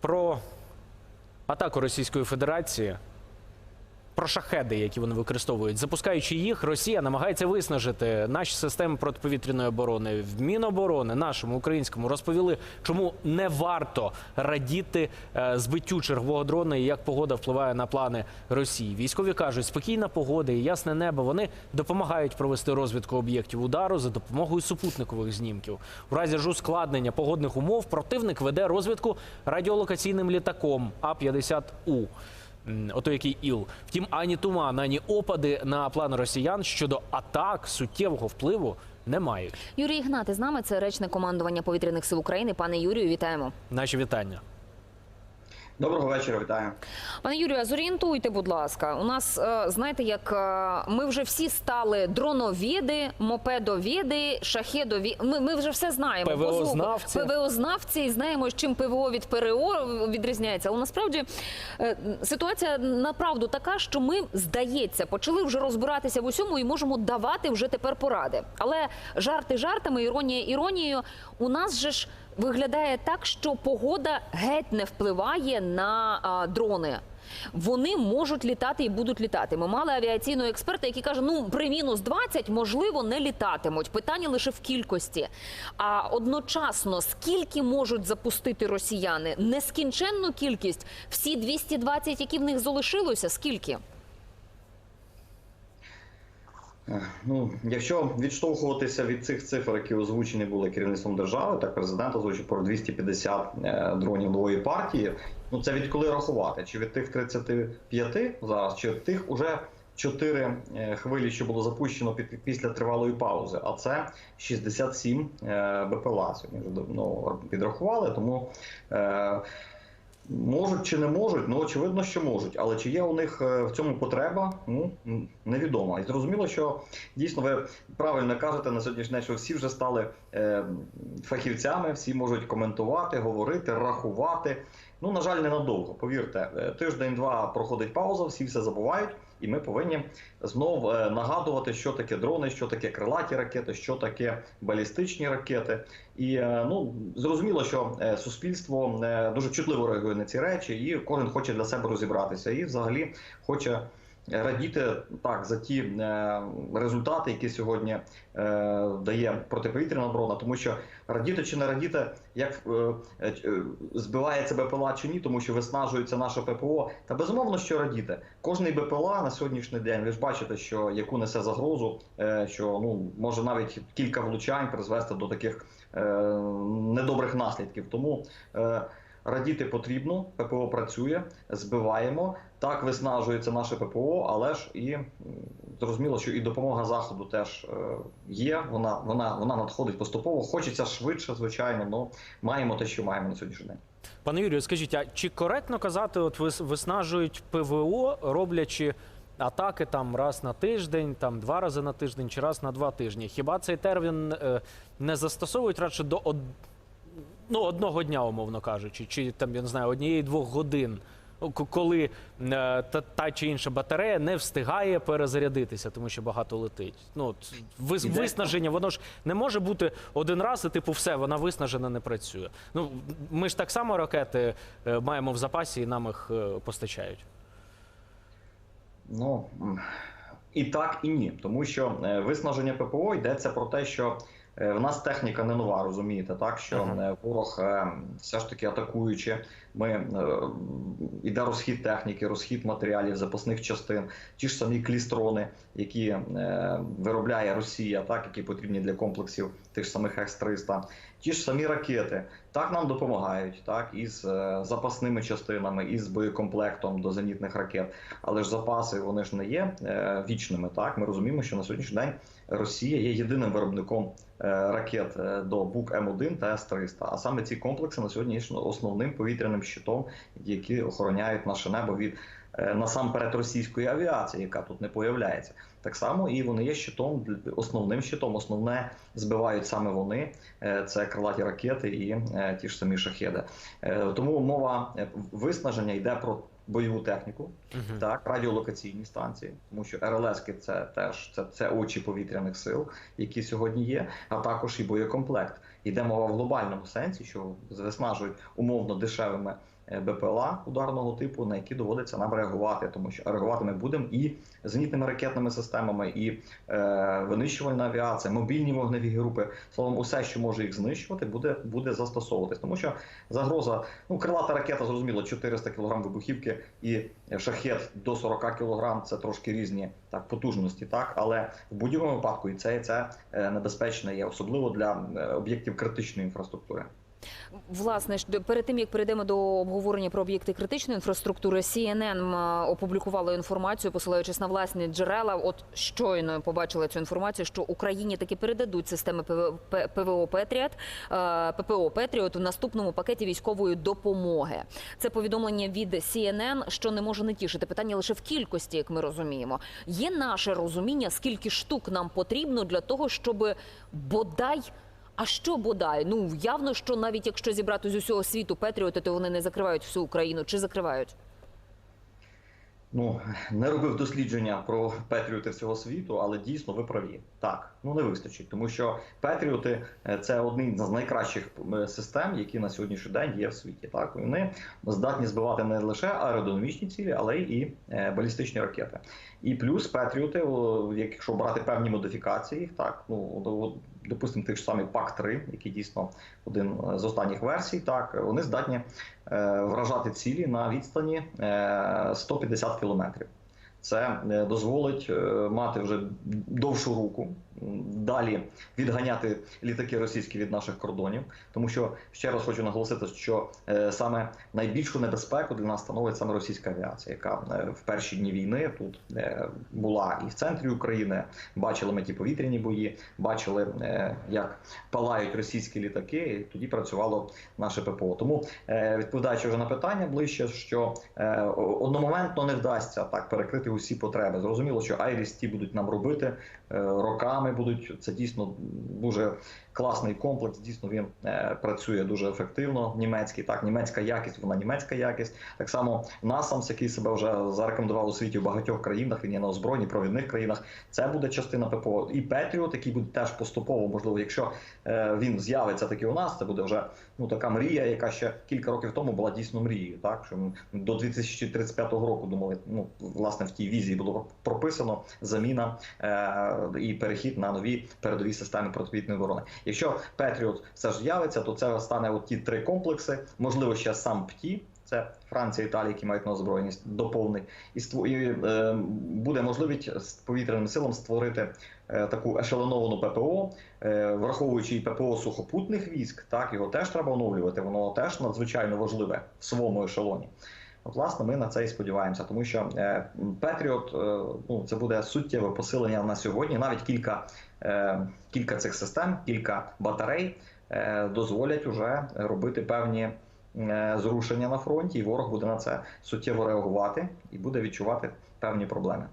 про атаку Російської Федерації, про шахеди, які вони використовують. Запускаючи їх, Росія намагається виснажити наші системи протиповітряної оборони. В Міноборони нашому українському розповіли, чому не варто радіти е, збиттю чергового дрона і як погода впливає на плани Росії. Військові кажуть, спокійна погода і ясне небо. Вони допомагають провести розвідку об'єктів удару за допомогою супутникових знімків. У разі ж ускладнення погодних умов противник веде розвідку радіолокаційним літаком А-50У. М, Ото який іл. Втім, ані туман, ані опади на план росіян щодо атак суттєвого впливу не мають. Юрій Ігнати з нами це речник командування повітряних сил України. Пане Юрію, вітаємо. Наші вітання. Доброго вечора, вітаю. Пане Юрію, а зорієнтуйте, будь ласка. У нас е, знаєте, як е, ми вже всі стали дроновіди, мопедовіди, шахедові. Ми, ми вже все знаємо. ПВО-знавці. ПВО-знавці і знаємо, чим ПВО від ПРО відрізняється. Але насправді е, ситуація направду така, що ми здається, почали вже розбиратися в усьому і можемо давати вже тепер поради. Але жарти жартами, іронія іронією. У нас же ж виглядає так, що погода геть не впливає на а, дрони. Вони можуть літати і будуть літати. Ми мали авіаційного експерта, який каже: ну при мінус 20, можливо, не літатимуть. Питання лише в кількості. А одночасно, скільки можуть запустити росіяни? Нескінченну кількість. Всі 220, які в них залишилося, скільки? Ну, якщо відштовхуватися від цих цифр, які озвучені були керівництвом держави, так президент озвучив про 250 е, дронів нової партії. Ну це від коли рахувати? Чи від тих 35 зараз, чи від тих уже 4 е, хвилі, що було запущено під, після тривалої паузи? А це 67 е, БПЛА сьогодні вже ну, підрахували, тому. Можуть чи не можуть, ну очевидно, що можуть. Але чи є у них е, в цьому потреба? Ну невідомо. І зрозуміло, що дійсно ви правильно кажете на сьогоднішній день, що всі вже стали е, фахівцями, всі можуть коментувати, говорити, рахувати. Ну, на жаль, ненадовго. Повірте, Е, тиждень-два проходить пауза, всі все забувають, і ми повинні знов е, нагадувати, що таке дрони, що таке крилаті ракети, що таке балістичні ракети. І е, ну зрозуміло, що е, суспільство дуже чутливо реагує на ці речі, і кожен хоче для себе розібратися, і взагалі хоче. Радіти так за ті е, результати, які сьогодні е, дає протиповітряна оборона, тому що радіти чи не радіти, як е, е, збивається БПЛА чи ні, тому що виснажується наше ППО. Та безумовно, що радіти. Кожний БПЛА на сьогоднішній день, ви ж бачите, що яку несе загрозу, е, що ну може навіть кілька влучань призвести до таких е, недобрих наслідків. Тому е, радіти потрібно, ППО працює, збиваємо. Так виснажується наше ППО, але ж і зрозуміло, що і допомога заходу теж е, є. Вона вона вона надходить поступово. Хочеться швидше, звичайно, але маємо те, що маємо на сьогоднішній день. Пане Юрію, скажіть, а чи коректно казати, от вис- виснажують ПВО, роблячи атаки там раз на тиждень, там два рази на тиждень чи раз на два тижні? Хіба цей термін е, не застосовують радше до од... ну, одного дня, умовно кажучи, чи там я не знаю, однієї-двох годин? Коли е, та, та чи інша батарея не встигає перезарядитися, тому що багато летить. Ну вис, виснаження, воно ж не може бути один раз, і типу, все, вона виснажена, не працює. Ну ми ж так само ракети е, маємо в запасі, і нам їх е, постачають. Ну і так, і ні, тому що виснаження ППО йдеться про те, що в нас техніка не нова, розумієте, так що Ага. е, ворог е, все ж таки атакуючи, ми е, іде розхід техніки, розхід матеріалів, запасних частин, ті ж самі клістрони, які е, виробляє Росія, так які потрібні для комплексів тих ж самих С-300, ті ж самі ракети. Так нам допомагають, так із е, запасними частинами, із боєкомплектом до зенітних ракет. Але ж запаси вони ж не є е, вічними. Так ми розуміємо, що на сьогоднішній день Росія є єдиним виробником е, ракет е, до БУК М1 та С-300. А саме ці комплекси на сьогодні є основним повітряним щитом, які охороняють наше небо від е, насамперед російської авіації, яка тут не появляється. Так само і вони є щитом основним щитом. Основне збивають саме вони. Це крилаті ракети і ті ж самі шахеди. Тому мова виснаження йде про бойову техніку, Мгм. так, радіолокаційні станції, тому що РЛСки це теж це, це очі повітряних сил, які сьогодні є, а також і боєкомплект. Йде мова в глобальному сенсі, що виснажують умовно дешевими БПЛА ударного типу, на які доводиться нам реагувати, тому що реагувати ми будемо і зенітними ракетними системами, і е, винищувальна авіація, мобільні вогневі групи. Словом, усе, що може їх знищувати, буде, буде застосовуватись. Тому що загроза, ну крилата ракета, зрозуміло, 400 кг вибухівки і шахет до 40 кг – це трошки різні так потужності, так але в будь-якому випадку і це, і це е, небезпечне є, особливо для е, об'єктів критичної інфраструктури. Власне, перед тим як перейдемо до обговорення про об'єкти критичної інфраструктури, CNN опублікувала інформацію, посилаючись на власні джерела. От щойно побачила цю інформацію, що Україні таки передадуть системи ПВО П- ПВО Петріот, е, ППО Петріот у наступному пакеті військової допомоги. Це повідомлення від CNN, що не може не тішити. Питання лише в кількості, як ми розуміємо. Є наше розуміння, скільки штук нам потрібно для того, щоб бодай. А що бодай? Ну явно, що навіть якщо зібрати з усього світу Петріоти, то вони не закривають всю Україну чи закривають? Ну не робив дослідження про Петріоти всього світу, але дійсно ви праві. Так, ну не вистачить, тому що Петріоти е, це одні з найкращих е, систем, які на сьогоднішній день є в світі. Так вони здатні збивати не лише аеродинамічні цілі, але і е, балістичні ракети. І плюс Петріоти, якщо брати певні модифікації, їх так ну допустимо, тих ж самих пак 3 який дійсно один з останніх версій, так вони здатні е, вражати цілі на відстані е, 150 кілометрів. Це е, дозволить е, мати вже довшу руку, далі відганяти літаки російські від наших кордонів. Тому що ще раз хочу наголосити, що е, саме найбільшу небезпеку для нас становить саме російська авіація, яка в перші дні війни тут була і в центрі України. Бачили ми ті повітряні бої, бачили, як палають російські літаки. і Тоді працювало наше ППО. Тому відповідаючи вже на питання ближче, що одномоментно не вдасться так перекрити усі потреби. Зрозуміло, що Айріс ті будуть нам робити е, роками. Будуть це дійсно дуже класний комплекс. Дійсно він е, працює дуже ефективно. Німецький так, німецька якість, вона німецька якість. Так само NASAMS, який себе вже зарекомендував у світі в багатьох країнах. Він є на озброєнні, провідних країнах. Це буде частина ППО. І Петріот, який буде теж поступово, можливо, якщо е, він з'явиться таки у нас, це буде вже ну така мрія, яка ще кілька років тому була дійсно мрією. Так що до 2035 року думали, ну власне в тій візії було прописано заміна е, і перехід на нові передові системи протиповітряної оборони. Якщо Петріот все ж з'явиться, то це стане от ті три комплекси, можливо, ще сам ПТІ. Це Франція, Італія, які мають на озброєність доповнить, і, ство- і е, буде можливість з повітряним силам створити е, таку ешелоновану ППО, е, враховуючи і ППО сухопутних військ, так його теж треба оновлювати. Воно теж надзвичайно важливе в своєму ешелоні. Власне, ми на це і сподіваємося, тому що е, Петріот е, ну це буде суттєве посилення на сьогодні. Навіть кілька, е, кілька цих систем, кілька батарей дозволять уже робити певні зрушення на фронті, і ворог буде на це суттєво реагувати і буде відчувати певні проблеми.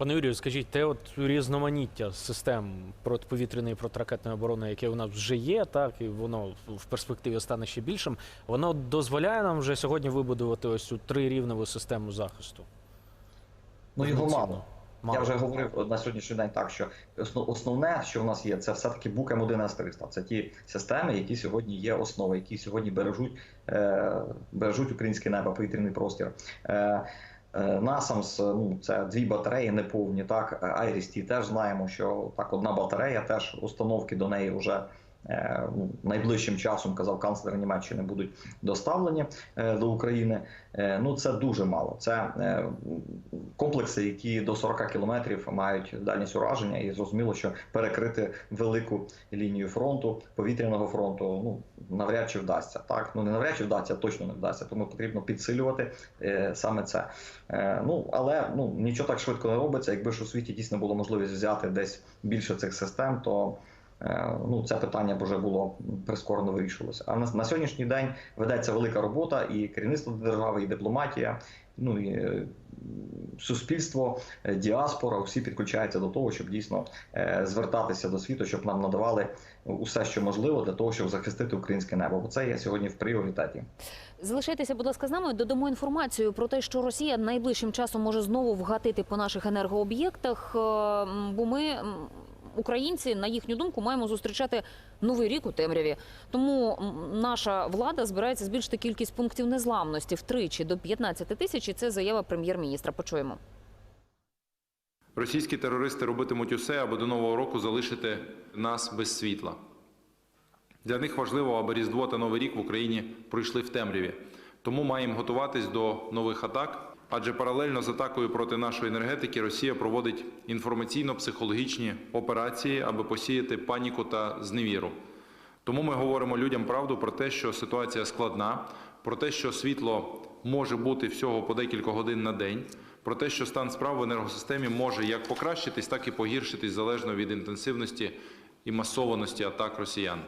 Пане Юрію, скажіть, те от різноманіття систем протиповітряної протиракетної оборони, яке у нас вже є, так і воно в перспективі стане ще більшим, воно дозволяє нам вже сьогодні вибудувати ось цю трирівневу систему захисту. Ну його мало. Мало. Я вже говорив на сьогоднішній день так, що основне, що в нас є, це все-таки бук М1 С-300. Це ті системи, які сьогодні є основою, які сьогодні бережуть, е, бережуть українське небо, повітряний простір. Е, Насамс, ну це дві батареї неповні. Так, Айрісті теж знаємо, що так одна батарея, теж установки до неї вже. Е, Найближчим часом казав канцлер Німеччини будуть доставлені е, до України. Е, Ну це дуже мало. Це комплекси, які до 40 кілометрів мають дальність ураження, і зрозуміло, що перекрити велику лінію фронту, повітряного фронту, ну навряд чи вдасться. Так, ну не навряд чи вдасться, точно не вдасться. Тому потрібно підсилювати саме це. Ну але ну нічого так швидко не робиться. Якби ж у світі дійсно було можливість взяти десь більше цих систем, то ну це питання вже було прискорено вирішувалося. А на, на сьогоднішній день ведеться велика робота, і керівництво держави, і дипломатія. Ну і е, суспільство, е, діаспора, всі підключаються до того, щоб дійсно е, звертатися до світу, щоб нам надавали усе, що можливо, для того, щоб захистити українське небо. Бо це є сьогодні в пріоритеті. Залишайтеся, будь ласка, з нами. Додамо інформацію про те, що Росія найближчим часом може знову вгатити по наших енергооб'єктах, е, бо ми. Українці, на їхню думку, маємо зустрічати новий рік у темряві. Тому наша влада збирається збільшити кількість пунктів незламності втричі до 15 тисяч. Це заява прем'єр-міністра. Почуємо. Російські терористи робитимуть усе, аби до нового року залишити нас без світла. Для них важливо, аби Різдво та Новий рік в Україні пройшли в темряві. Тому маємо готуватись до нових атак. Адже паралельно з атакою проти нашої енергетики Росія проводить інформаційно-психологічні операції, аби посіяти паніку та зневіру. Тому ми говоримо людям правду про те, що ситуація складна, про те, що світло може бути всього по декілька годин на день, про те, що стан справ в енергосистемі може як покращитись, так і погіршитись залежно від інтенсивності і масованості атак росіян.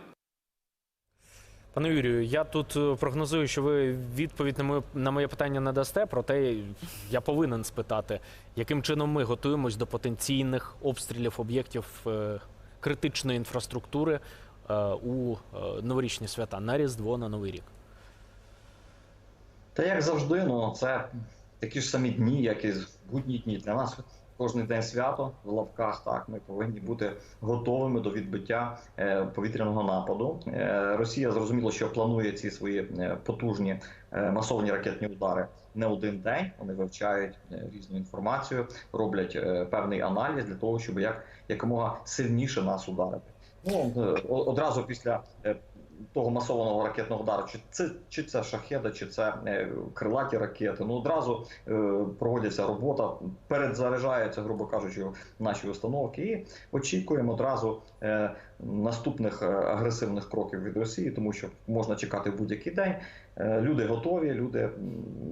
Пане Юрію, я тут е, прогнозую, що ви відповідь на моє, на моє питання не дасте, проте я повинен спитати, яким чином ми готуємось до потенційних обстрілів об'єктів е, критичної інфраструктури е, у е, новорічні свята на Різдво, на Новий рік. Та як завжди, ну це такі ж самі дні, як і будні дні. Для нас кожен день свято в лапках. Так, ми повинні бути готовими до відбиття е, повітряного нападу. Е, Росія зрозуміло, що планує ці свої е, потужні масовні ракетні удари не один день. Вони вивчають різну інформацію, роблять певний аналіз для того, щоб як якомога сильніше нас ударити. Ну одразу після того масованого ракетного удару, чи це чи це шахеда, чи це е, крилаті ракети. Ну одразу е, проводиться робота, передзаряджаються, грубо кажучи, наші установки, і очікуємо одразу е, наступних агресивних кроків від Росії, тому що можна чекати будь-який день. Люди готові, люди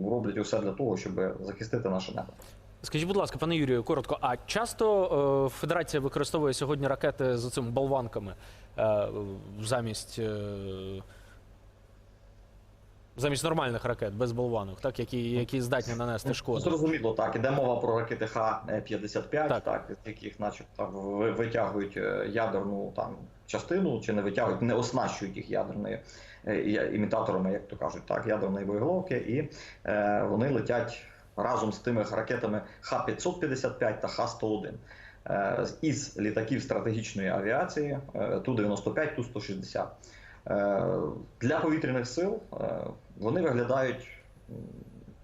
роблять усе для того, щоб захистити наше небо. Скажіть, будь ласка, пане Юрію, коротко, а часто е, Федерація використовує сьогодні ракети з цими болванками е, замість, е, замість нормальних ракет без болванок, так, які, які здатні нанести шкоду? Зрозуміло, так. Іде мова про ракети Х-55, Так. так. з яких начебто ви- витягують е, ядерну там частину, чи не витягують, не оснащують їх ядерною е, імітаторами, як то кажуть, так, ядерної боєголовки, і е, вони летять разом з тими ракетами Х-555 та Х-101. Е, із літаків стратегічної авіації е, Ту-95, Ту-160. Е, Для повітряних сил е, вони виглядають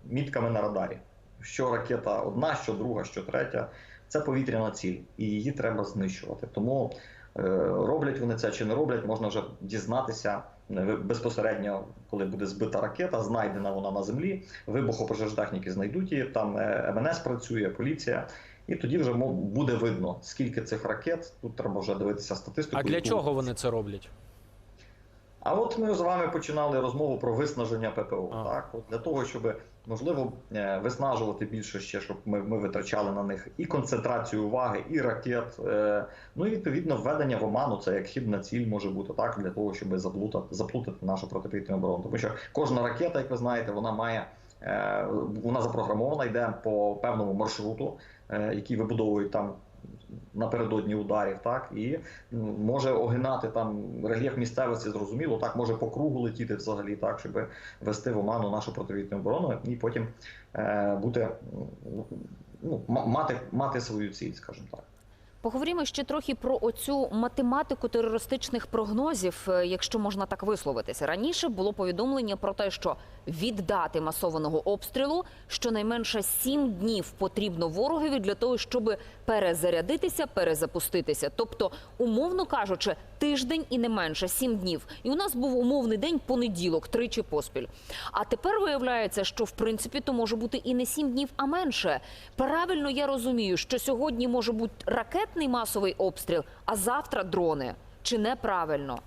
мітками на радарі. Що ракета одна, що друга, що третя. Це повітряна ціль, і її треба знищувати. Тому е, роблять вони це чи не роблять, можна вже дізнатися е, безпосередньо, коли буде збита ракета, знайдена вона на землі. Вибухопожежтехніки знайдуть її. Там е, МНС працює, поліція. І тоді вже буде видно, скільки цих ракет. Тут треба вже дивитися статистику. А для чого вони це роблять? а от ми з вами починали розмову про виснаження ППО. А. Так, от для того, щоб можливо е, виснажувати більше ще, щоб ми, ми витрачали на них і концентрацію уваги, і ракет. е, Ну і відповідно введення в оману це як хідна ціль може бути так для того, щоб заплутати, заплутати нашу протиповітряну оборону. Тому що кожна ракета, як ви знаєте, вона має. е, Вона запрограмована, йде по певному маршруту, який вибудовують там напередодні ударів, так і може огинати там рельєф місцевості, зрозуміло, так може по кругу летіти взагалі, так, щоб вести в оману нашу противітну оборону і потім е, бути ну, мати, мати свою ціль, скажімо так. Поговоримо ще трохи про оцю математику терористичних прогнозів, е, якщо можна так висловитися. Раніше було повідомлення про те, що віддати масованого обстрілу щонайменше сім днів потрібно ворогові для того, щоб перезарядитися, перезапуститися. Тобто, умовно кажучи, тиждень і не менше сім днів. І у нас був умовний день понеділок, тричі поспіль. А тепер виявляється, що в принципі то може бути і не сім днів, а менше. Правильно я розумію, що сьогодні може бути ракетний масовий обстріл, а завтра дрони. Чи неправильно?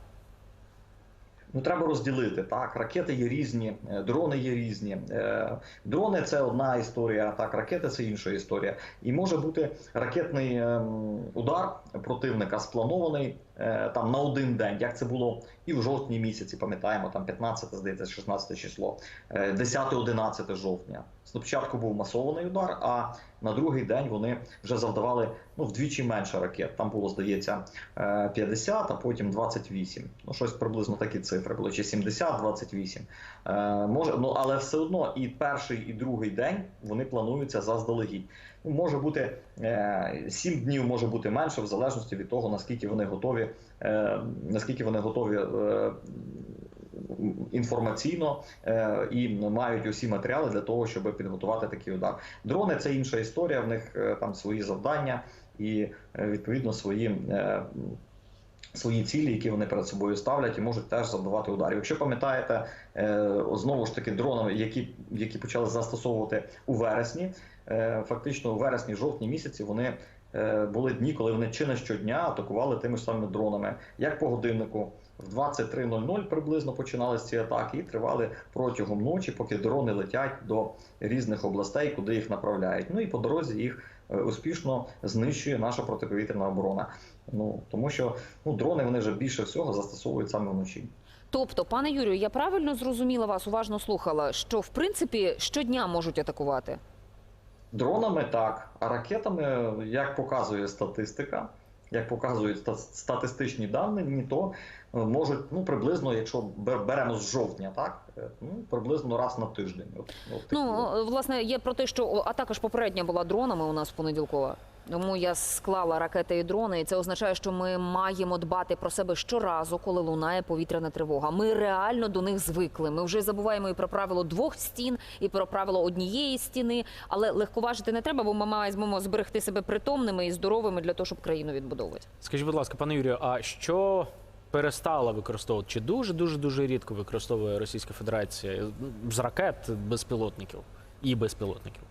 Ну, треба розділити так. Ракети є різні, е, дрони є різні. Е, Дрони це одна історія, так ракети це інша історія. І може бути ракетний ем, удар противника спланований е, там на один день, як це було і в жовтні місяці, пам'ятаємо, там 15, здається, 16 число, е, 10-11 жовтня. Спочатку був масований удар, а на другий день вони вже завдавали ну, вдвічі менше ракет. Там було, здається, е, 50, а потім 28. Ну, щось приблизно такі цифри були, чи 70, 28. Е, Може, ну, але все одно і перший, і другий день вони плануються заздалегідь. Ну, Може бути е, 7 днів, може бути менше, в залежності від того, наскільки вони готові, е, наскільки вони готові. е, Інформаційно е, і мають усі матеріали для того, щоб підготувати такий удар. Дрони це інша історія. В них е, там свої завдання і е, відповідно свої. Свої цілі, які вони перед собою ставлять, і можуть теж завдавати ударів. Якщо пам'ятаєте, знову ж таки дронами, які, які почали застосовувати у вересні, фактично у вересні-жовтні місяці вони були дні, коли вони чи не щодня атакували тими ж самими дронами, як по годиннику. В 23.00 приблизно починалися ці атаки і тривали протягом ночі, поки дрони летять до різних областей, куди їх направляють. Ну і по дорозі їх е, успішно знищує наша протиповітряна оборона. Ну тому що ну дрони вони вже більше всього застосовують саме вночі. Тобто, пане Юрію, я правильно зрозуміла вас, уважно слухала, що в принципі щодня можуть атакувати. Дронами так, а ракетами, як показує статистика, як показують ста- статистичні дані, ні то е, можуть ну приблизно, якщо бер- беремо з жовтня, так е, ну приблизно раз на тиждень. От, от Ну власне, є про те, що а також попередня була дронами у нас понеділкова. Тому я склала ракети і дрони, і це означає, що ми маємо дбати про себе щоразу, коли лунає повітряна тривога. Ми реально до них звикли. Ми вже забуваємо і про правило двох стін, і про правило однієї стіни. Але легковажити не треба, бо ми маємо зберегти себе притомними і здоровими для того, щоб країну відбудовувати. Скажіть, будь ласка, пане Юрію, а що перестала використовувати? Чи дуже дуже дуже рідко використовує Російська Федерація з ракет безпілотників і безпілотників?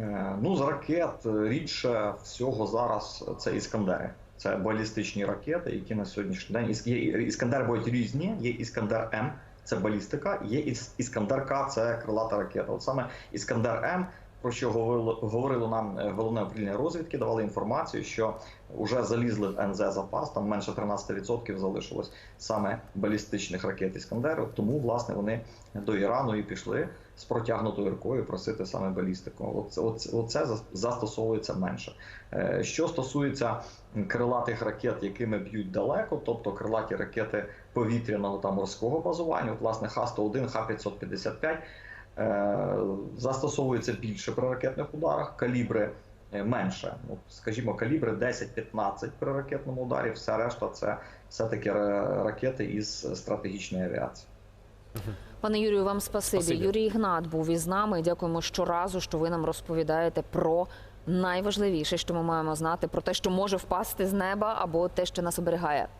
Е, Ну, з ракет е, рідше всього зараз це іскандери. Це балістичні ракети, які на сьогоднішній день є іскандери будуть різні. Є іскандер М, це балістика, є Іс- іскандер К, це крилата ракета. От саме іскандер М, про що говорило, говорило нам е, головне управління розвідки, давали інформацію, що вже залізли в НЗ запас, там менше 13% залишилось саме балістичних ракет іскандеру. Тому власне вони до Ірану і пішли з протягнутою рукою просити саме балістику. Оце, оце, оце за- застосовується менше. Е, Що стосується крилатих ракет, якими б'ють далеко, тобто крилаті ракети повітряного та морського базування, от, власне, Х-101, Х-555, е, застосовується більше при ракетних ударах, калібри е, менше. От, скажімо, калібри 10-15 при ракетному ударі, вся решта це все-таки ракети із стратегічної авіації. Пане Юрію, вам спасибі. Спасибі. Юрій Ігнат був із нами. Дякуємо щоразу, що ви нам розповідаєте про найважливіше, що ми маємо знати, про те, що може впасти з неба, або те, що нас оберігає.